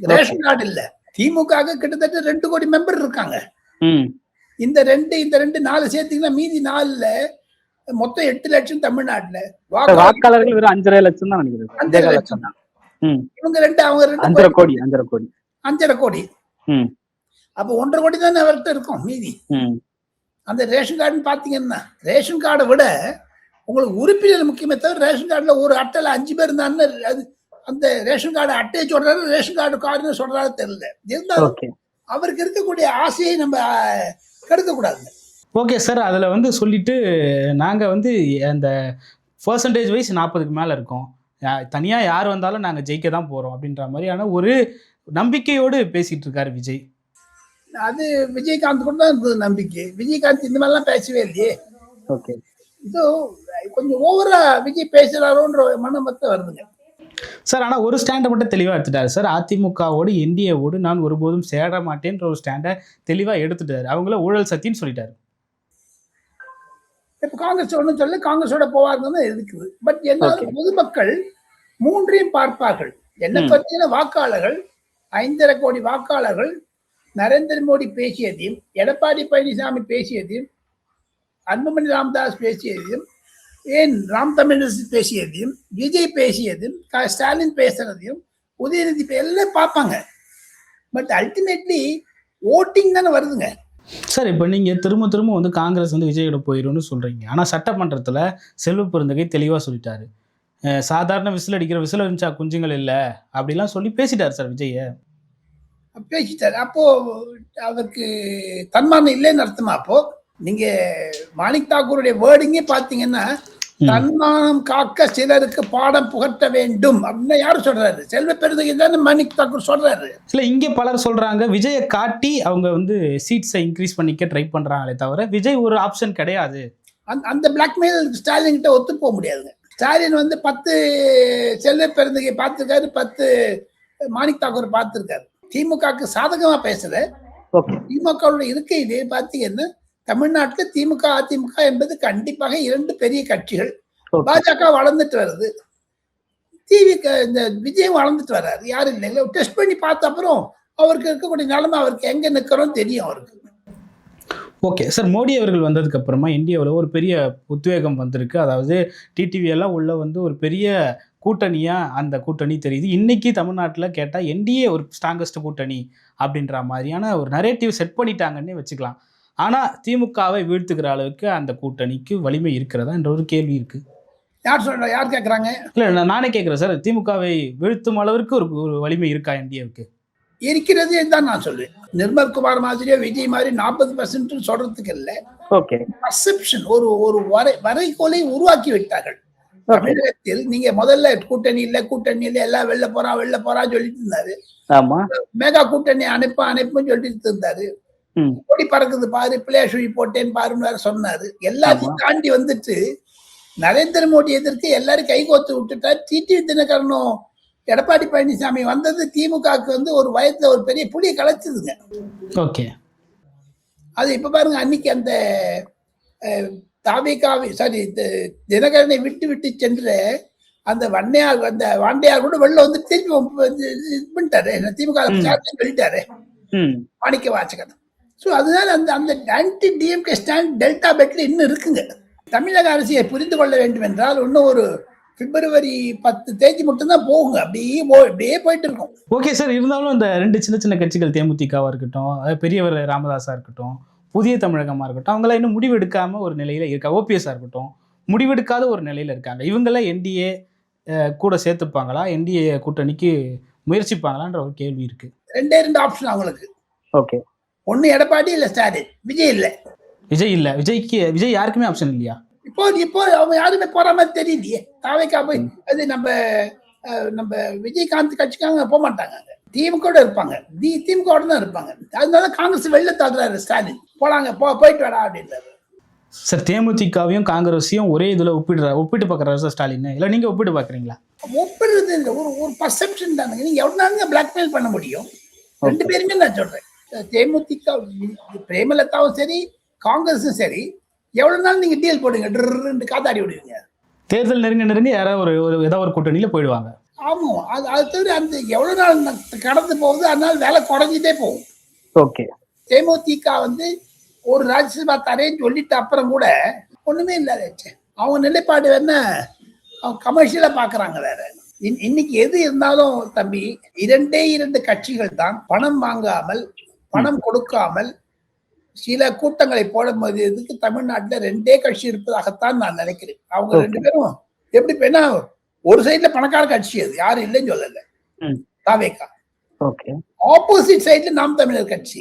ரேஷன் கார்டு இல்ல. திமுக கிட்டத்தட்ட ரெண்டு கோடி மெம்பர் இருக்காங்க. இந்த ரெண்டு இந்த ரெண்டு நாலு சேர்த்தீங்கன்னா மீதி நாலுல மொத்தம் எட்டு லட்சம் தமிழ்நாட்டுல. வாக்காளர் வாக்காளர்கள் வெறும் அஞ்சரை லட்சம் தான் நினைக்கிறேன். அஞ்சரை லட்சம் தான். இவங்க ரெண்டு அவங்க ரெண்டு அஞ்சரை கோடி. அஞ்சரை கோடி. அஞ்சரை கோடி. அப்ப ஒன்றரை கோடி தானே அவர்கிட்ட இருக்கும் மீதி. அந்த ரேஷன் கார்டுன்னு பாத்தீங்கன்னா ரேஷன் கார்டை விட உங்களுக்கு உறுப்பினர் முக்கியமே தவிர ரேஷன் கார்டுல ஒரு அட்டையில அஞ்சு பேர் இருந்தான்னு அது அந்த ரேஷன் கார்டு அட்டையை சொல்றாரு ரேஷன் கார்டு கார்டுன்னு சொல்றாரு தெரியல. இருந்தாலும் அவருக்கு இருக்கக்கூடிய ஆசையை நம்ம கெடுக்க கூடாது ஓகே சார் அதில் வந்து சொல்லிட்டு நாங்கள் வந்து அந்த பர்சன்டேஜ் வைஸ் நாற்பதுக்கு மேலே இருக்கோம். தனியாக யார் வந்தாலும் நாங்கள் ஜெயிக்க தான் போகிறோம் அப்படின்ற மாதிரியான ஒரு நம்பிக்கையோடு பேசிகிட்டு இருக்காரு விஜய். அது விஜயகாந்த் கூட தான் இருந்தது நம்பிக்கை. விஜயகாந்த் இந்த மாதிரிலாம் பேசவே இல்லையே. ஓகே. இது கொஞ்சம் ஓவரா விஜய் பேசுறாரோன்ற மனமத்தை வருதுங்க. சார் ஆனால் ஒரு ஸ்டாண்டை மட்டும் தெளிவாக எடுத்துட்டாரு சார். அதிமுகவோடு என்டிஏவோடு நான் ஒருபோதும் சேர மாட்டேன்ற ஒரு ஸ்டாண்டை தெளிவாக எடுத்துட்டாரு. அவங்கள ஊழல் சத்தின்னு சொல்லிட்டாரு. இப்ப காங்கிரஸ் ஒன்றும் சொல்ல காங்கிரஸோட போவாருன்னு இருக்குது. But Okay. பொதுமக்கள் மூன்றையும் பார்ப்பார்கள். என்ன. பற்றின வாக்காளர்கள் ஐந்தரை கோடி வாக்காளர்கள் நரேந்திர மோடி பேசியதையும் எடப்பாடி பழனிசாமி பேசியதையும் அன்புமணி ராமதாஸ் பேசியதையும் ஏன் ராம் தமிழரசு பேசியதையும் விஜய் பேசியதையும் ஸ்டாலின் பேசுறதையும் உதயநிதி எல்லாம் பார்ப்பாங்க. பட் அல்டிமேட்லி ஓட்டிங் தானே வருதுங்க. சார் இப்போ நீங்கள் திரும்ப திரும்ப வந்து காங்கிரஸ் வந்து விஜயோட போயிடும்னு சொல்கிறீங்க ஆனால் சட்டமன்றத்தில் செல்வ பெருந்தகை தெளிவாக சொல்லிட்டாரு. சாதாரண விசில் அடிக்கிற விசில் இருந்துச்சா குஞ்சுங்கள் இல்லை அப்படிலாம் சொல்லி பேசிட்டார் சார் விஜய பேசிட்டார். அப்போ அவருக்கு தன்மானம் இல்லைன்னு அர்த்தமா அப்போ? நீங்க மாணிக் தாக்கூருடைய வேர்டிங்கே பாத்தீங்கன்னா. தன்மானம் காக்க சிலருக்கு பாடம் புகட்ட வேண்டும் அப்படின்னு யாரு சொல்றாரு? செல்வ பெருந்தகை தானே மாணிக் தாக்கூர் சொல்றாரு. இல்லை இங்கே பலர் சொல்கிறாங்க விஜயை காட்டி அவங்க வந்து சீட்ஸை இன்க்ரீஸ் பண்ணிக்க ட்ரை பண்ணுறாங்களே தவிர விஜய் ஒரு ஆப்ஷன் கிடையாது. அந்த அந்த பிளாக்மெயில் ஸ்டாலின் கிட்ட ஒத்து போக முடியாதுங்க. ஸ்டாலின் வந்து பத்து செல்வ பெருந்தகை பார்த்திருக்காரு பத்து மாணிக் தாக்கூர் பார்த்திருக்காரு. திமுகவுக்கு சாதகமா பேசல. ஓகே. திமுகவோட இருக்கையிலே பார்த்தீங்கன்னா தமிழ்நாட்டுல திமுக அதிமுக என்பது கண்டிப்பாக இரண்டு பெரிய கட்சிகள். பாஜக வளர்ந்துட்டு வருது. டிவிக்கு இந்த விஜயம் வளர்ந்துட்டு வர்றாரு யாரும் இல்லைங்களா டெஸ்ட் பண்ணி பார்த்த அப்புறம் அவருக்கு இருக்கக்கூடிய நிலைமை அவருக்கு எங்க நிக்கிறோம் தெரியும் அவருக்கு. ஓகே. சார் மோடி அவர்கள் வந்ததுக்கு அப்புறமா இந்தியாவில் ஒரு பெரிய உத்வேகம் வந்திருக்கு. அதாவது டிடிவி எல்லாம் உள்ள வந்து ஒரு பெரிய கூட்டணியாக அந்த கூட்டணி தெரியுது. இன்னைக்கு தமிழ்நாட்டில் கேட்டால் என்டிஏ ஒரு ஸ்ட்ராங்கஸ்ட் கூட்டணி அப்படின்ற மாதிரியான ஒரு நரேட்டிவ் செட் பண்ணிட்டாங்கன்னே வச்சுக்கலாம். ஆனால் திமுகவை வீழ்த்துக்கிற அளவுக்கு அந்த கூட்டணிக்கு வலிமை இருக்கிறதா என்ற ஒரு கேள்வி இருக்கு. யார் சொல்ற யார் கேக்குறாங்க? இல்லை நான் நானே கேட்குறேன் சார். திமுகவை வீழ்த்தும் அளவிற்கு ஒரு ஒரு வலிமை இருக்கா என்டிஏவுக்கு இருக்கிறது தான் நான் சொல்லுவேன் நிர்மல் குமார் மாதிரியோ விஜய் மாதிரி நாற்பது பர்சன்ட் சொல்றதுக்கு இல்ல. ஓகே. பர்செப்ஷன் ஒரு ஒரு வரை வரைகோலை உருவாக்கி விட்டார்கள். தமிழகத்தில் நீங்க முதல்ல கூட்டணி இல்ல கூட்டணி இல்ல எல்லாம் வெளில போறா வெளில போறா சொல்லிட்டு இருந்தாரு. ஆமா. மெகா கூட்டணி அனுப்ப அனுப்புன்னு சொல்லிட்டு இருந்தாரு. கொடி பறக்குது பாரு பிளேஷுவி போட்டேன்னு பாருன்னு வேற சொன்னாரு. எல்லாத்தையும் தாண்டி வந்துட்டு நரேந்திர மோடி எதிர்த்து எல்லாரும் கைகோத்து விட்டுட்டார் டிடி தினகரனும் எடப்பாடி பழனிசாமி வந்தது திமுகவுக்கு வந்து ஒரு வயத்துல ஒரு பெரிய புளியை கலைச்சதுங்க. ஓகே. அது இப்ப பாருங்க அன்னைக்கு அந்த அஹ், தாவேகாவை சாரி தினகரனை விட்டு விட்டு சென்ற அந்த வண்ணையார் அந்த வாண்டையார் கூட வெளில வந்து திருப்பி பண்ணிட்டாரு. திமுக ம். மாணிக்க வாசகன். ஸோ அதனால அந்த அந்த ஆன்டி டிஎம்கே ஸ்டாண்ட் டெல்டா பெட்ல இன்னும் இருக்குங்க. தமிழக அரசியை புரிந்து கொள்ள வேண்டும் என்றால் இன்னும் ஒரு பிப்ரவரி பத்து தேதி மட்டும்தான் போகுங்க. அப்படியே போ அப்படியே போயிட்டு இருக்கும். ஓகே சார் இருந்தாலும் இந்த ரெண்டு சின்ன சின்ன கட்சிகள் தேமுதிகவா இருக்கட்டும் பெரியவர் ராமதாஸா இருக்கட்டும் புதிய தமிழகமா இருக்கட்டும் அவங்களாம் இன்னும் முடிவெடுக்காம ஒரு நிலையில இருக்கா? ஓபிஎஸ்ஸா இருக்கட்டும் முடிவெடுக்காத ஒரு நிலையில இருக்காங்க. இவங்கெல்லாம் என்டிஏ கூட சேர்த்துப்பாங்களா? என்டிஏ கூட்டணிக்கு முயற்சிப்பாங்களான்ற ஒரு கேள்வி இருக்கு. ரெண்டே ரெண்டு ஆப்ஷன் அவங்களுக்கு. ஓகே ஒன்னு எடப்பாடி இல்ல ஸ்டாலின். விஜய் இல்ல. விஜய் இல்ல. விஜய்க்கு விஜய் யாருக்குமே ஆப்ஷன் இல்லையா? இப்போ இப்போ அவங்க யாருமே போற மாதிரி தெரியலையே. தாவைக்கா போய் அது நம்ம நம்ம விஜயகாந்த் கட்சிக்காக போக மாட்டாங்க திமுக இருப்பாங்க. தி திமுக தான் இருப்பாங்க. அதனால காங்கிரஸ் வெளில தாக்குறாரு ஸ்டாலின். போலாங்க போ போயிட்டு வாடா அப்படின்றாரு. சார் தேமுதிகவையும் காங்கிரஸையும் ஒரே இதுல ஒப்பிடுற ஒப்பிட்டு பார்க்குறாரு சார் ஸ்டாலின். இல்லை நீங்க ஒப்பிட்டு பார்க்குறீங்களா ஒப்பிடுறது இல்லை. ஒரு ஒரு பர்செப்ஷன் தானுங்க. நீங்க எவ்வளவு பிளாக்மெயில் பண்ண முடியும்? ரெண்டு பேருமே நான் சொல்றேன். தேமுதிக பிரேமலதாவும் சரி காங்கிரஸும் சரி எவ்வளவு நாள் நீங்க டீல் போடுங்க ரெண்டு காத்தாடி விடுவீங்க தேர்தல் நெருங்க நெருங்க யாராவது ஒரு ஒரு ஏதாவது ஒரு கூட்டணியில போயிடுவாங்க. ஆமா அது அது தவிர அந்த எவ்வளவு நாள் கடந்து போகுது அதனால வேலை குறைஞ்சிட்டே போகும். ஓகே. தேமுதிக வந்து ஒரு ராஜ்யசபா தரேன்னு சொல்லிட்டு அப்புறம் கூட ஒண்ணுமே இல்லாத அவங்க நிலைப்பாடு என்ன? அவங்க கமர்ஷியலா பாக்குறாங்க வேற. இன்- இன்னைக்கு எது இருந்தாலும் தம்பி இரண்டே இரண்டு கட்சிகள் தான் பணம் வாங்காமல் பணம் கொடுக்காமல் சில கூட்டங்களை போடும்போது இதுக்கு தமிழ்நாட்டுல ரெண்டே கட்சி இருப்பதாகத்தான் நான் நினைக்கிறேன். அவங்க. ரெண்டு பேரும் எப்படி இப்ப ஒரு சைடுல பணக்கார கட்சி அது யாரும் இல்லைன்னு சொல்லல. தாவேக்கா. ஆப்போசிட் சைடுல நாம் தமிழர் கட்சி.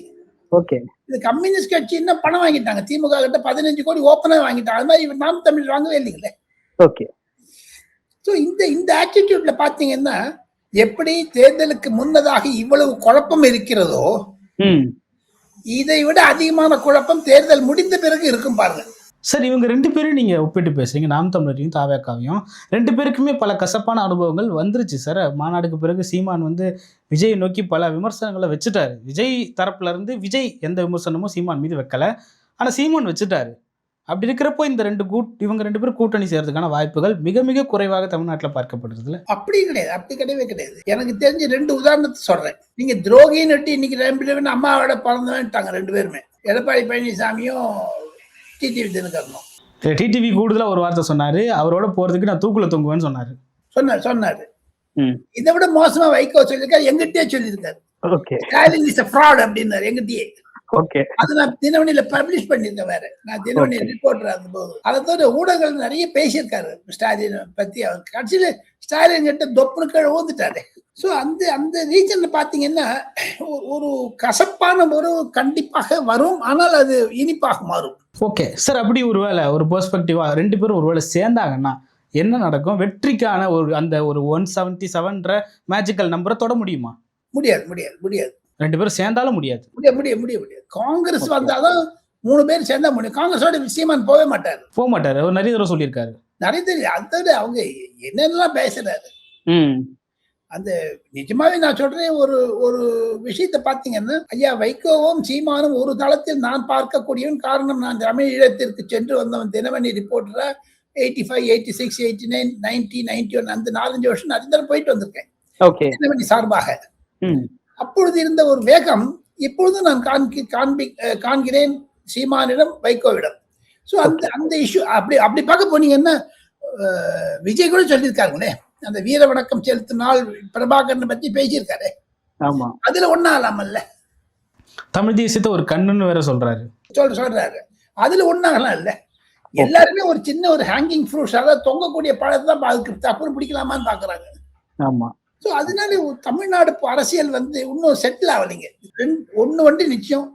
ஓகே இது கம்யூனிஸ்ட் கட்சி என்ன பணம் வாங்கிட்டாங்க. திமுக கிட்ட பதினஞ்சு கோடி ஓப்பனா வாங்கிட்டாங்க. அது மாதிரி நாம் தமிழ் வாங்கவே இல்லைங்களே. ஓகே ஸோ இந்த இந்த ஆட்டிடியூட்ல பாத்தீங்கன்னா எப்படி தேர்தலுக்கு முன்னதாக இவ்வளவு குழப்பம் இருக்கிறதோ இதை விட அதிகமான குழப்பம் தேர்தல் முடிந்த பிறகு இருக்கும் பாருங்க. சார் இவங்க ரெண்டு பேரும் நீங்க ஒப்பிட்டு பேசுறீங்க. நாம் தமிழரையும் தாவேக்காவையும். ரெண்டு பேருக்குமே பல கசப்பான அனுபவங்கள் வந்துருச்சு சார் மாநாடுக்கு பிறகு சீமான் வந்து விஜய் நோக்கி பல விமர்சனங்களை வச்சுட்டாரு. விஜய் தரப்புல இருந்து விஜய் எந்த விமர்சனமும் சீமான் மீது வைக்கல. ஆனா சீமான் வச்சுட்டாரு. அப்படி இருக்கிறப்போ இந்த ரெண்டு கூட் இவங்க ரெண்டு பேரும் கூட்டணி சேர்றதுக்கான வாய்ப்புகள் மிக மிக குறைவாக தமிழ்நாட்டில் பார்க்கப்படுறதுல. அப்படி கிடையாது அப்படி கிடையவே கிடையாது. எனக்கு தெரிஞ்ச ரெண்டு உதாரணத்தை சொல்றேன். நீங்க துரோகின்னு இன்னைக்கு ரெண்டு அம்மாவோட பிறந்தவன்ட்டாங்க ரெண்டு பேருமே. எடப்பாடி பழனிசாமியும் டிடிவி தினகரனும். டிடிவி கூடுதலா ஒரு வார்த்தை சொன்னாரு. அவரோட போறதுக்கு நான் தூக்குல தொங்குவேன்னு சொன்னாரு. சொன்னார் சொன்னாரு. ம். இதை விட மோசமா வைகோ சொல்லியிருக்காரு எங்கிட்டயே சொல்லியிருக்காரு. ஓகே. ஸ்டாலின் இஸ் ஃப்ராட் அப்படின்னாரு எங்கிட்டயே. அது நான் தினமணியில பப்ளிஷ் பண்ணியிருக்கேன் வேற. நான் Okay. ரிப்போர்ட்டர் அந்த போது அதை தவிர ஊடகங்கள் நிறைய பேசியிருக்காரு. ஸ்டாலின் பத்தி அவர் கடைசியில ஸ்டாலின் கிட்ட தொப்புனு கீழே ஊந்துட்டாரு ஸோ அந்த அந்த ரீஜன்ல பாத்தீங்கன்னா ஒரு- கசப்பான ஒரு கண்டிப்பாக வரும். ஆனால் அது இனிப்பாக மாறும். ஓகே சார் அப்படி ஒருவேளை ஒரு பெர்ஸ்பெக்டிவா ரெண்டு பேரும் ஒருவேளை சேர்ந்தாங்கன்னா என்ன நடக்கும்? வெற்றிக்கான ஒரு அந்த ஒரு ஒன் செவன்டி செவன்ற மேஜிக்கல் நம்பரை தொட முடியுமா? முடியாது முடியாது முடியாது. ரெண்டு பேரும் சேர்ந்தாலும் முடியாது. முடியாது முடியாது முடியாது முடியாது. காங்கிரஸ். வந்தாதான் மூணு பேர் சேர்ந்தா முடியும். காங்கிரஸோட சீமான் போகவே மாட்டாரு. போக மாட்டாரு. அவர் நிறைய தடவை சொல்லியிருக்காரு. நரேந்திர அதோட அவங்க என்னென்னலாம் பேசுறாரு. அந்த நிஜமாவே நான் சொல்றேன் ஒரு ஒரு விஷயத்தை பார்த்தீங்கன்னா ஐயா வைகோவும் சீமானும் ஒரு தளத்தில் நான் பார்க்கக்கூடியவன். காரணம் நான் தமிழ் ஈழத்திற்கு சென்று வந்தவன் Dinamani ரிப்போர்ட்டரா eighty five eighty six eighty nine ninety ninety one அந்த நாலஞ்சு வருஷம் நிறைய தடவை போயிட்டு வந்திருக்கேன். தினமணி சார்பாக. அப்பொழுது இருந்த ஒரு வேகம் இப்பொழுது நான் காண்கி காண்பி காண்கிறேன் சீமானிடம் வைகோவிடம். ஸோ அந்த அந்த இஷ்யூ அப்படி அப்படி பார்க்க போனீங்கன்னா விஜய் கூட சொல்லியிருக்காருங்களே. அந்த வீர வணக்கம் செலுத்தும் நாள் பிரபாகரனை பத்தி பேசியிருக்காரு. ஆமா. அதுல ஒன்னாகலாமல்ல தமிழ் தேசியத்தை ஒரு கண்ணுன்னு வேற சொல்றாரு. சொல் சொல்றாரு. அதுல ஒன்னாகலாம் இல்ல எல்லாருமே ஒரு சின்ன ஒரு ஹேங்கிங் ஃப்ரூட்ஸ் அதாவது தொங்கக்கூடிய பழத்தை தான் அதுக்கு அப்புறம் பிடிக்கலாமான்னு பாக்குறாங்க. ஆமா. ஸோ அதனால தமிழ்நாடு இப்ப அரசியல் வந்து இன்னும் செட்டில் ஆகலைங்க. ஒண்ணு வந்து நிச்சயம்.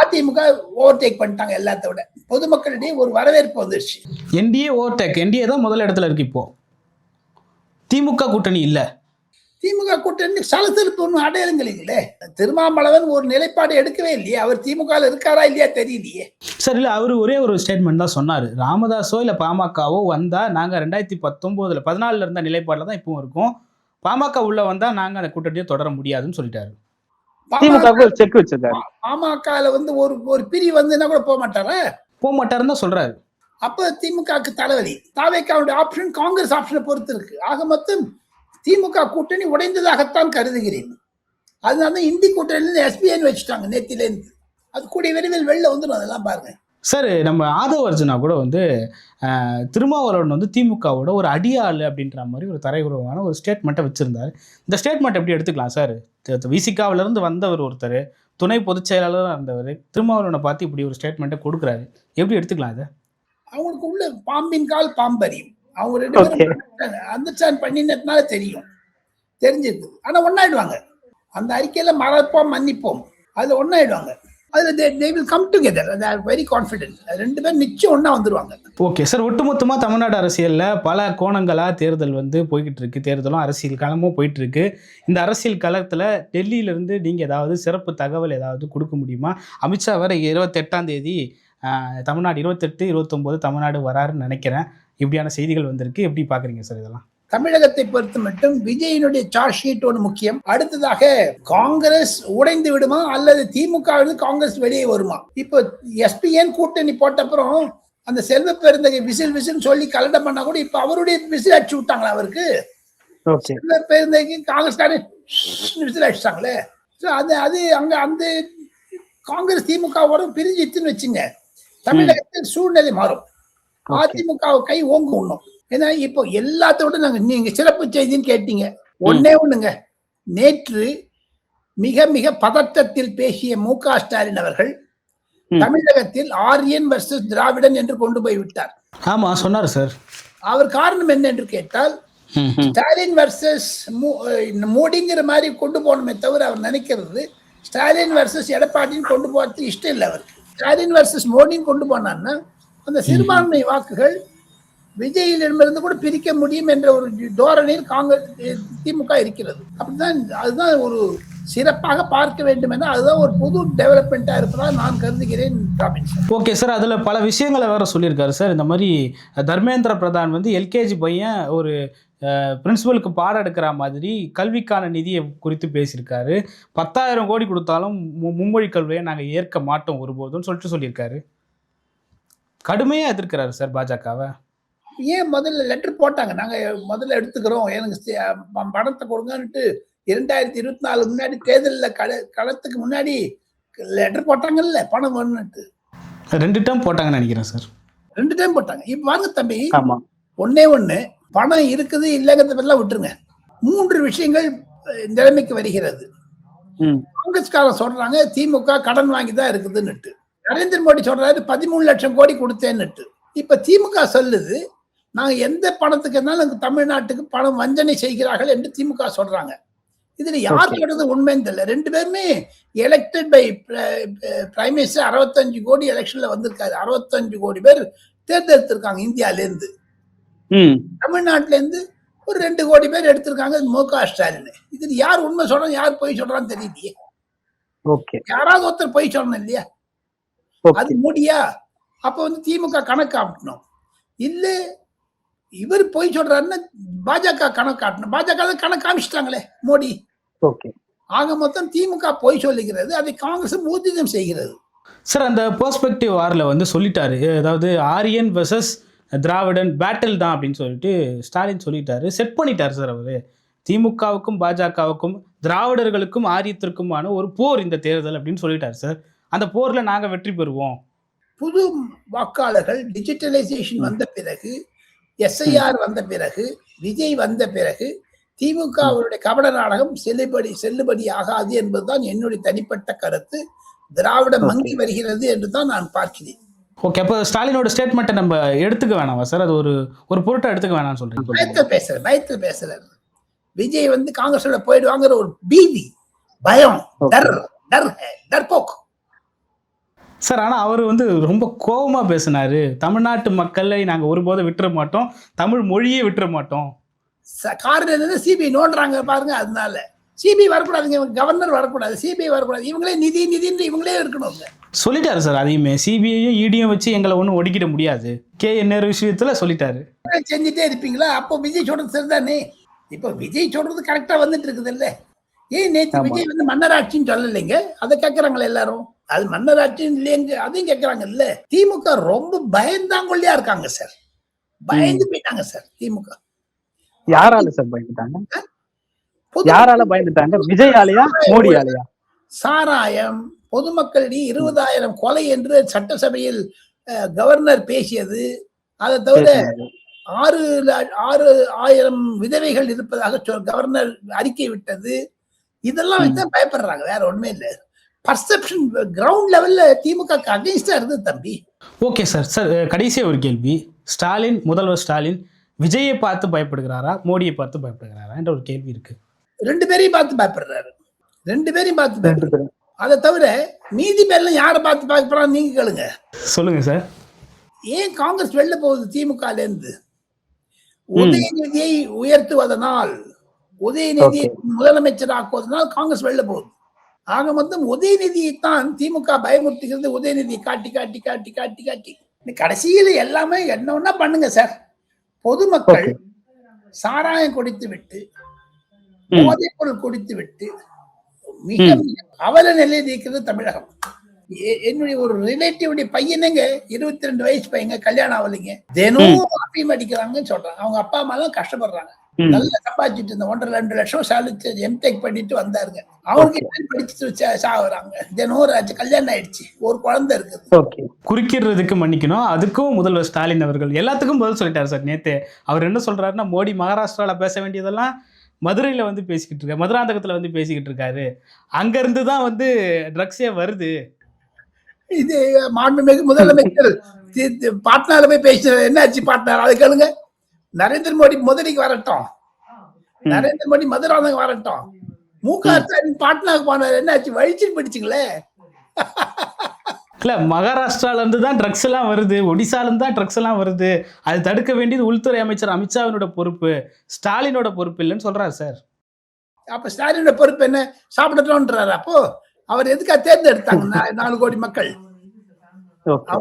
அதிமுக ஓவர்டேக் பண்ணிட்டாங்க எல்லாத்த விட. பொதுமக்களிடையே ஒரு வரவேற்பு வந்துருச்சு. என்டிஏ ஓவர்டேக் என்டிஏ தான் முதல் இடத்துல இருக்கு இப்போ. திமுக கூட்டணி இல்ல. திமுக கூட்டணி சலசலப்பு ஒன்றும் அடையாளங்களே திருமாவளவன் ஒரு நிலைப்பாடு எடுக்கவே இல்லையே. அவர் திமுக இருக்காரா இல்லையா தெரியலையே. சார் இல்லை அவர் ஒரே ஒரு ஸ்டேட்மெண்ட் தான் சொன்னார். ராமதாஸோ இல்லை பாமகவோ வந்தால் நாங்கள் ரெண்டாயிரத்தி பத்தொம்போதில் பதினாலில் இருந்த நிலைப்பாடில் தான் இப்பவும் இருக்கோம். பாமக உள்ள வந்தால் நாங்கள் அந்த கூட்டணியை தொடர முடியாதுன்னு சொல்லிட்டாரு. பாமகல வந்து ஒரு ஒரு பிரி வந்துன்னா கூட போக மாட்டாரா? போக மாட்டாருன்னு தான் சொல்கிறாரு அப்ப திமுகவுக்கு தலைவலி. தாவேக்காவுடைய ஆப்ஷன் காங்கிரஸ் ஆப்ஷனை பொறுத்து இருக்கு. ஆக மொத்தம் திமுக கூட்டணி உடைந்ததாகத்தான் கருதுகிறேன். அதனால தான் இந்தி கூட்டணியில எஸ்பிஐன்னு வச்சுட்டாங்க நேத்திலேருந்து அது கூடிய விரைவில் வெளில வந்துடும் அதெல்லாம் பாருங்க. சார் நம்ம ஆதவ அர்ஜுனா கூட வந்து திருமாவளவன் வந்து திமுகவோட ஒரு அடியாள் அப்படின்ற மாதிரி ஒரு தரையுறவான ஒரு ஸ்டேட்மெண்ட்டை வச்சுருந்தார். இந்த ஸ்டேட்மெண்ட் எப்படி எடுத்துக்கலாம் சார் விசிகாவிலேருந்து வந்தவர் ஒருத்தர் துணை பொதுச் செயலாளராக இருந்தவர் திருமாவளவனை பார்த்து இப்படி ஒரு ஸ்டேட்மெண்ட்டை கொடுக்குறாரு. எப்படி எடுத்துக்கலாம் இதை? அவங்களுக்கு உள்ள பாம்பின் கால் பாம்பரியும். அவங்க ரெண்டு பேரும் அண்டர்ஸ்டாண்ட் பண்ணினதுனால தெரியும். தெரிஞ்சிருக்கு ஆனா ஒன்னாயிடுவாங்க அந்த அறிக்கையில மறப்போம் மன்னிப்போம். அதுல ஒன்னாயிடுவாங்க அதுல they will come together very confident ரெண்டு பேரும் நிச்சயம் ஒண்ணா வந்துருவாங்க. ஓகே சார் ஒட்டுமொத்தமாக தமிழ்நாடு அரசியலில் பல கோணங்களாக தேர்தல் வந்து போய்கிட்டு இருக்கு. தேர்தலும் அரசியல் களமும் போயிட்டு இருக்கு. இந்த அரசியல் களத்தில் டெல்லியிலேருந்து நீங்கள் ஏதாவது சிறப்பு தகவல் ஏதாவது கொடுக்க முடியுமா? அமித்ஷா வர இருபத்தெட்டாம் தேதி தமிழ்நாடு இருபத்தெட்டு இருபத்தொம்போது தமிழ்நாடு வராருன்னு நினைக்கிறேன். இப்படியான செய்திகள் வந்திருக்கு. எப்படி பார்க்குறீங்க சார் இதெல்லாம்? தமிழகத்தை பொறுத்த மட்டும் விஜயினுடைய சார்ஜ் ஷீட் ஒன்று முக்கியம். அடுத்ததாக காங்கிரஸ் உடைந்து விடுமா அல்லது திமுக காங்கிரஸ் வெளியே வருமா? இப்போ எஸ்பிஎன் கூட்டணி போட்ட அப்புறம் அந்த செல்வ பெருந்தகை விசில் விசில் சொல்லி கலண்டம் பண்ணா கூட இப்ப அவருடைய விசில் அடிச்சு விட்டாங்களா அவருக்கு? செல்வ பெருந்தகைக்கு காங்கிரஸ்காரன் விசில் அடிச்சிட்டாங்களே. ஸோ அது அது அங்க அந்த காங்கிரஸ் திமுகவோட பிரிஞ்சிச்சுன்னு வச்சுங்க. தமிழகத்தில் சூழ்நிலை மாறும். அதிமுக கை ஓங்கு உண்ணும். ஏன்னா இப்போ எல்லாத்தோட நாங்க நீங்க சிறப்பு செய்தின்னு கேட்டீங்க. ஒண்ணே ஒண்ணுங்க. நேற்று மிக மிக பதட்டத்தில் பேசிய மு க ஸ்டாலின் அவர்கள். தமிழகத்தில் ஆரியன் வர்சஸ் திராவிடன் என்று கொண்டு போய் விட்டார். ஆமாம் சொன்னார் சார். அவர் காரணம் என்ன என்று கேட்டால் ஸ்டாலின் வர்சஸ் மோடிங்கிற மாதிரி கொண்டு போகணுமே தவிர அவர் நினைக்கிறது ஸ்டாலின் வர்சஸ் எடப்பாடின்னு கொண்டு போறது இஷ்டம் இல்லை அவருக்கு. ஸ்டாலின் வர்சஸ் மோடின்னு கொண்டு போனான்னா அந்த சிறுபான்மை வாக்குகள் விஜயிலிருந்து கூட பிரிக்க முடியும் என்ற ஒரு தோரணையில் காங்கிரஸ் திமுக இருக்கிறது. அப்படிதான் அதுதான் ஒரு சிறப்பாக பார்க்க வேண்டும் என அதுதான் ஒரு புது டெவலப்மெண்ட்டாக இருப்பதாக நான் கருதுகிறேன் ஓகே சார் அதில் பல விஷயங்களை வேற சொல்லியிருக்காரு சார். இந்த மாதிரி தர்மேந்திர பிரதான் வந்து எல்கேஜி பையன் ஒரு பிரின்சிபலுக்கு பாடம் எடுக்கிற மாதிரி கல்விக்கான நிதியை குறித்து பேசியிருக்காரு. பத்தாயிரம் கோடி கொடுத்தாலும் மும்மொழி கல்வியை நாங்கள் ஏற்க மாட்டோம் ஒருபோதும்னு சொல்லிட்டு சொல்லியிருக்காரு. கடுமையாக எதிர்க்கிறாரு சார் பாஜகவை. ஏன் முதல்ல லெட்டர் போட்டாங்க? நாங்க முதல்ல எடுத்துக்கிறோம். எனக்கு பணத்தை கொடுங்கன்னுட்டு இரண்டாயிரத்தி இருபத்தி நாலு முன்னாடி தேர்தலில் கள களத்துக்கு முன்னாடி லெட்டர் போட்டாங்கல்ல பணம் வேணும்னுட்டு ரெண்டு டைம் போட்டாங்கன்னு நினைக்கிறேன் சார் ரெண்டு டைம் போட்டாங்க. இப்ப வாங்க தம்பி. ஆமா. ஒண்ணே ஒண்ணு பணம் இருக்குது இல்லைங்கிறத பத்திலாம் விட்டுருங்க. மூன்று விஷயங்கள் நிலைமைக்கு வருகிறது. காங்கிரஸ்காரன் சொல்றாங்க திமுக கடன் வாங்கி தான் இருக்குதுன்னுட்டு. நரேந்திர மோடி சொல்றாரு பதிமூணு லட்சம் கோடி கொடுத்தேன்னுட்டு. இப்ப திமுக சொல்லுது நாங்க எந்த பணத்துக்கு இருந்தாலும் தமிழ்நாட்டுக்கு பணம் வஞ்சனை செய்கிறார்கள் என்று திமுக சொல்றாங்க. இதுல யார். சொல்றது உண்மைன்னு தெரியல. ரெண்டு பேருமே எலெக்டட் பை பிரைம் மினிஸ்டர் அறுபத்தஞ்சு கோடி எலெக்ஷன்ல வந்திருக்காரு. அறுபத்தஞ்சு கோடி பேர் தேர்ந்தெடுத்திருக்காங்க இந்தியால இருந்து தமிழ்நாட்டுல இருந்து ஒரு ரெண்டு கோடி பேர் எடுத்திருக்காங்க மு க ஸ்டாலின். இதுல யார் உண்மை சொல்றான் யார் பொய் சொல்றான்னு தெரியலையே. ஓகே யாராவது ஒருத்தர் பொய் சொல்லணும் இல்லையா? அது முடியா? அப்ப வந்து திமுக கணக்கு காட்டணும் இல்ல இவர் பொய் சொல்றாருன்னா பாஜக கணக்கு காட்டணும். பாஜக கணக்கு காமிச்சிட்டாங்களே மோடி. ஓகே. ஆக மொத்தம் திமுக பொய் சொல்லுகிறது அதை காங்கிரஸ் ஊர்ஜிதம் செய்கிறது. சார் அந்த பெர்ஸ்பெக்டிவ் வாரில் வந்து சொல்லிட்டாரு. அதாவது ஆரியன் வெர்சஸ் திராவிடன் பேட்டில் தான் அப்படின்னு சொல்லிட்டு ஸ்டாலின் சொல்லிட்டாரு. செட் பண்ணிட்டார் சார் அவர். திமுகவுக்கும் பாஜகவுக்கும் திராவிடர்களுக்கும் ஆரியத்திற்குமான ஒரு போர் இந்த தேர்தல் அப்படின்னு சொல்லிட்டார் சார். அந்த போரில் நாங்கள் வெற்றி பெறுவோம். புது வாக்காளர்கள் டிஜிட்டலைசேஷன் வந்த பிறகு எஸ்ஐஆர் வந்த பிறகு விஜய் வந்த பிறகு திமுக அவருடைய கபட நாடகம் செல்லுபடி செல்லுபடி ஆகாது என்பதுதான் என்னுடைய தனிப்பட்ட கருத்து. திராவிட மங்கி வருகிறது என்று தான் நான் பார்க்கிறேன். ஓகே அப்போ ஸ்டாலினோட ஸ்டேட்மெண்ட்டை நம்ம எடுத்துக்க வேணாமா சார் அது ஒரு ஒரு பொருட்டை எடுத்துக்க வேணாம்னு சொல்கிறீங்க பயத்தில் பேசுறேன் பயத்தில் பேசுறாரு விஜய் வந்து காங்கிரஸோட போயிடுவாங்கிற ஒரு பீதி பயம் டர் டர் ஹே, டர்போக். சார் ஆனால் அவர் வந்து ரொம்ப கோபமா பேசினாரு. தமிழ்நாட்டு மக்களை நாங்கள் ஒருபோதும் விட்டுற மாட்டோம். தமிழ் மொழியே விட்டுற மாட்டோம். காரணம் என்னன்னா சிபிஐ நோண்டுறாங்க பாருங்க அதனால. சிபிஐ வரக்கூடாதுங்க இவங்க கவர்னர் வரக்கூடாது சிபிஐ வரக்கூடாது. இவங்களே நிதி நிதின்னு இவங்களே இருக்கணுங்க. சொல்லிட்டாரு சார் அதையுமே. சிபிஐயும் இடியும் வச்சு எங்களை ஒன்றும் ஒடுக்கிட முடியாது. கே என்ஆர் விஷயத்துல சொல்லிட்டாரு. செஞ்சுட்டே இருப்பீங்களா? அப்போ விஜய் சொல்றது சரிதானே? இப்போ விஜய் சொல்றது கரெக்டா வந்துட்டு இருக்குது இல்ல ஏன் ஆமா. விஜய் வந்து மன்னராட்சின்னு சொல்லலைங்க? அதை கேட்கறாங்களே எல்லாரும். அது மன்னராட்சின்னு இல்லையங்க அதையும் கேட்கறாங்க இல்ல. திமுக ரொம்ப பயந்தாங்கொல்லியா இருக்காங்க சார். பயந்து போயிட்டாங்க சார் திமுக. யாரால சார் பயந்துட்டாங்க? யாரால பயந்துட்டாங்க? விஜயாலயா மோடியாலயா? சாராயம் பொதுமக்களிடையே இருபதாயிரம் கொலை என்று சட்டசபையில் கவர்னர் பேசியது. அதை தவிர. ஆறு ஆறு ஆயிரம் விதவைகள் இருப்பதாக கவர்னர் அறிக்கை விட்டது. இதெல்லாம் வச்சு தான் பயப்படுறாங்க வேற ஒண்ணுமே இல்லை. பர்செப்ஷன் கிரவுண்ட் லெவல்ல திமுக அகைன்ஸ்டா இருந்தது தம்பி. ஓகே சார் சார் கடைசியாக ஒரு கேள்வி. ஸ்டாலின் முதல்வர் ஸ்டாலின் விஜயை பார்த்து பயப்படுகிறாரா? மோடியை பார்த்து பயப்படுகிறாரா? என்ற ஒரு கேள்வி இருக்கு. ரெண்டு பேரையும் பார்த்து பயப்படுறாரு. ரெண்டு பேரையும் பார்த்து பயப்படுறாரு. அதை தவிர மீதி பேர்லாம் யாரை பார்த்து பயப்படுறாங்க நீங்க கேளுங்க. சொல்லுங்க சார் ஏன் காங்கிரஸ் வெளில போகுது திமுக இருந்து உதயநிதியை உயர்த்துவதனால் உதயநிதியை முதலமைச்சராக்குவதனால் காங்கிரஸ் வெளில போகுது. ஆக மொத்தம் உதயநிதியை தான் திமுக பயமுறுத்துகிறது. உதயநிதியை காட்டி காட்டி காட்டி காட்டி காட்டி. இந்த கடைசியில எல்லாமே என்ன ஒண்ணா பண்ணுங்க சார்? பொதுமக்கள். சாராயம் குடித்து விட்டு ம். போதைப் பொருள் குடித்து விட்டு மிக மிக அவல நிலையை இருக்கிறது தமிழகம். என்னுடைய ஒரு ரிலேட்டிவுடைய பையனுங்க இருபத்தி ரெண்டு வயசு பையங்க கல்யாணம் ஆகலைங்க. தினமும் அப்பியம் அடிக்கிறாங்கன்னு சொல்றாங்க. அவங்க அப்பா அம்மா எல்லாம் கஷ்டப்படுறாங்க. நல்லா சம்பாதிச்சுட்டு இருந்த ஒன்றரை ரெண்டு லட்சம் சாலிச்சு எம்டெக் பண்ணிட்டு வந்தாருங்க. அவருக்கு படிச்சுட்டு சாகுறாங்க தினம் ஆச்சு கல்யாணம் ஆயிடுச்சு. ஒரு குழந்தை இருக்குது. ஓகே குறுக்கிறதுக்கு மன்னிக்கணும். அதுக்கும் முதல்வர் ஸ்டாலின் அவர்கள் எல்லாத்துக்கும் பதில் சொல்லிட்டாரு சார் நேத்து. அவர் என்ன சொல்றாருன்னா மோடி மகாராஷ்டிரால பேச வேண்டியதெல்லாம் மதுரையில வந்து பேசிக்கிட்டு இருக்காரு. மதுராந்தகத்துல வந்து பேசிக்கிட்டு இருக்காரு. அங்க இருந்து தான் வந்து ட்ரக்ஸே வருது. இது மாண்புமிகு முதலமைச்சர். [laughs] பாட்னால போய் பேசினார். என்னாச்சு பாட்னார்? அது கேளுங்க. நரேந்திர மோடி மதுரைக்கு வரட்டும். நரேந்திர மோடி மதுராந்தகம் வரட்டும். மு. க ஸ்டாலின் பாட்னாக்கு போனார் என்னாச்சு வழிச்சு பிடிச்சிங்களே இல்ல மகாராஷ்டிரால இருந்து தான் ட்ரக்ஸ் எல்லாம் வருது. ஒடிசால இருந்து தான் ட்ரக்ஸ் எல்லாம் வருது. அது தடுக்க வேண்டியது உள்துறை அமைச்சர் அமித்ஷாவினோட பொறுப்பு. ஸ்டாலினோட பொறுப்பு இல்லைன்னு சொல்றாரு சார். அப்ப ஸ்டாலினோட பொறுப்பு என்ன? சாப்பிடட்டோன்றாரு அப்போ அவர் எதுக்காக தேர்ந்தெடுத்தாங்க? நாலு கோடி மக்கள்.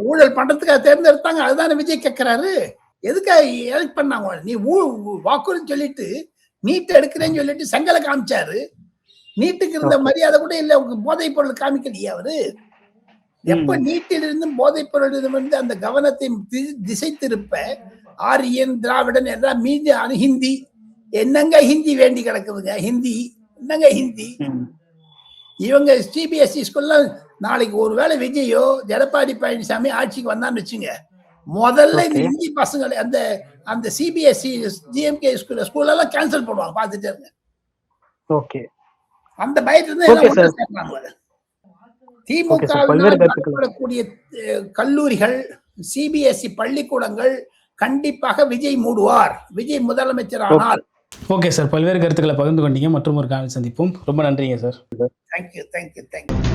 ஊழல் பண்றதுக்காக தேர்ந்தெடுத்தாங்க. அதுதானே விஜய் கேட்கிறாரு எதுக்காக எலக்ட் பண்ணாங்க? நீ ஊ- வாக்குறுதி சொல்லிட்டு நீட் எடுக்கிறேன்னு சொல்லிட்டு செங்கலை காமிச்சாரு. நீட்டுக்கு இருந்த மரியாதை கூட இல்ல. உங்க போதைப் பொருள் காமிக்கலையே அவரு. எப்ப நீட்டிலிருந்தும் போதைப் பொருளிலிருந்து அந்த கவனத்தை திசை திருப்ப ஆரியன் திராவிடன் எல்லாம் மீதி ஹிந்தி. என்னங்க ஹிந்தி வேண்டி கிடக்குதுங்க? ஹிந்தி. என்னங்க ஹிந்தி. இவங்க சிபிஎஸ்இ ஸ்கூல்ல நாளைக்கு ஒருவேளை விஜயோ எடப்பாடி பழனிசாமி ஆட்சிக்கு வந்தான்னு வச்சுங்க. முதல்ல இந்த Okay. ஹிந்தி பசங்களை அந்த அந்த சிபிஎஸ்இ ஜிஎம்கே ஸ்கூல் ஸ்கூல் எல்லாம் கேன்சல் பண்ணுவாங்க பார்த்துட்டே இருங்க. ஓகே அந்த பயத்துல திமுக அஹ், கல்லூரிகள் சிபிஎஸ்இ பள்ளிக்கூடங்கள் கண்டிப்பாக விஜய் மூடுவார். விஜய் முதலமைச்சர் ஆனால். ஓகே சார் பல்வேறு கருத்துக்களை பகிர்ந்து கொண்டீங்க. மற்றும் ஒரு காணொலி சந்திப்போம். ரொம்ப நன்றிங்க சார் தேங்க்யூ தேங்க்யூ தேங்க்யூ